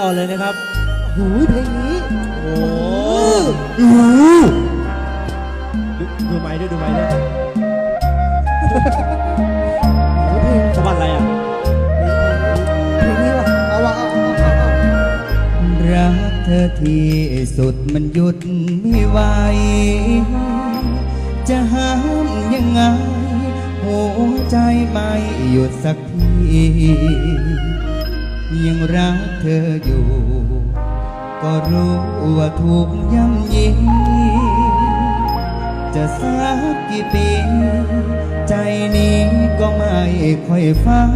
ต่อเลยนะครับ หูยเพลงนี้โอ้ดูดูไม้ด้วยดูไม้ด้วยหูเพลงสะบัดอะไรอะเพลงนี้ว่ะเอาว่ะเอาเอาเอาเอารักเธอที่สุดมันหยุดไม่ไหว จะห้ามยังไง หัวใจไม่หยุดสักที ยังรักเธออยู่ ก็รู้ว่าถูกย่ำยีจะสักกี่ปี ใจนี้ก็ไม่ค่อยฟัง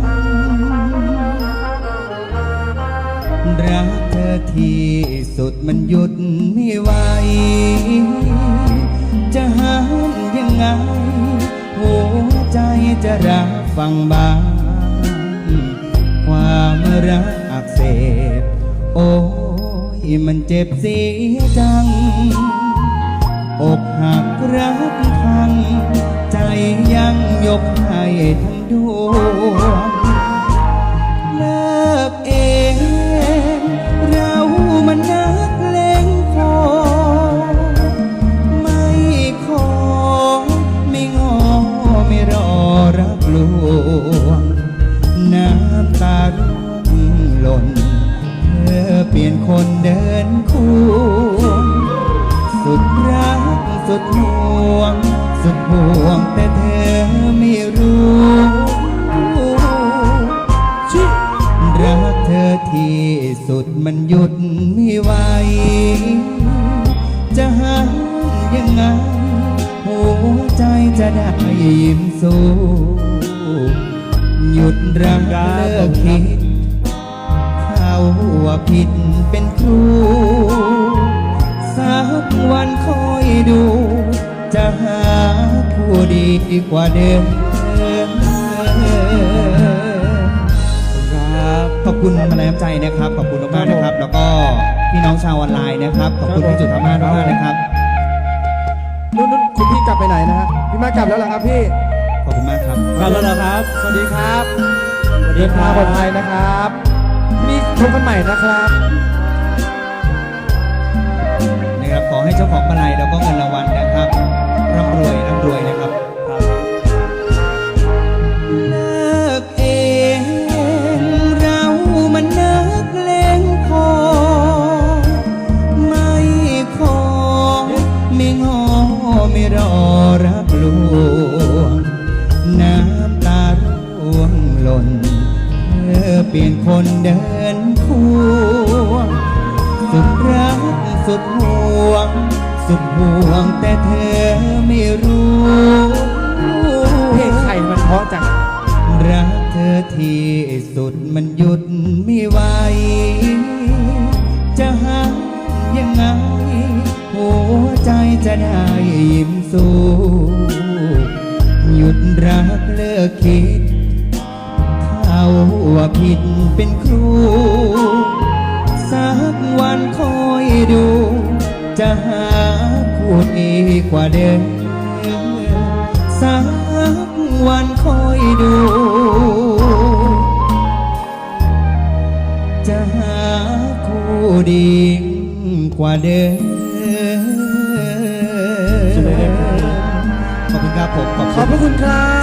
รักเธอที่สุดมันหยุดไม่ไหว จะห้ามยังไง หัวใจจะรับฟังบ้างามรักอักเสบ โอ้ยมันเจ็บเสียจัง อกหักรัก คนเดินคู่สุดรักสุดห่วง สุดห่วงแต่เธอไม่รู้ชิรักเธอที่สุดมันหยุดไม่ไหวจะหายังไงหัวใจจะได้ยิ้มสู้หยุดรักเลิกคิดเขาว่าผิด เป็นครูสักวันคอยดู จะหาผู้ดีกว่าเดิมครับขอบคุณมาแรงน้ำใจนะครับ ขอบคุณมากๆนะครับ แล้วก็พี่น้องชาวออนไลน์นะครับ ขอบคุณพี่จุดธรรมามากๆนะครับนุ่นนุ่นคุณพี่กลับไปไหนนะฮะพี่มากลับแล้วเหรอครับพี่ ขอบคุณมากครับกลับแล้วเหรอครับ สวัสดีครับ สวัสดีคมารับปลอดภัยนะครับนี่ พบกันใหม่นะครับนะครับ ขอให้เจ้าของมาลัยแล้วก็เงินรางวัลนะครับร่ำรวยร่ำรวยนะครับครับเลิกเองเรามันนักเลงพอไม่ขอไม่งอไม่รอรับลวงน้ำตาร่วงหล่นเธ อเปลี่ยนคนเดินคู่สุดรักสุดห่วง สุดห่วงแต่เธอไม่รู้เพลงใครมันเพราะจังรักเธอที่สุดมันหยุดไม่ไหวจะหายังไง หัวใจจะได้ยิ้มสู้ หยุดรักเลิกคิด ว่าผิดเป็นครู สักวันคอยดู จะหาคู่ดีกว่าเดิมสักวันคอยดู จะหาคู่ดีกว่าเดิมสุดเลยเนี่ยขอบคุณครับผมขอบขอบพคุณระคุณครับ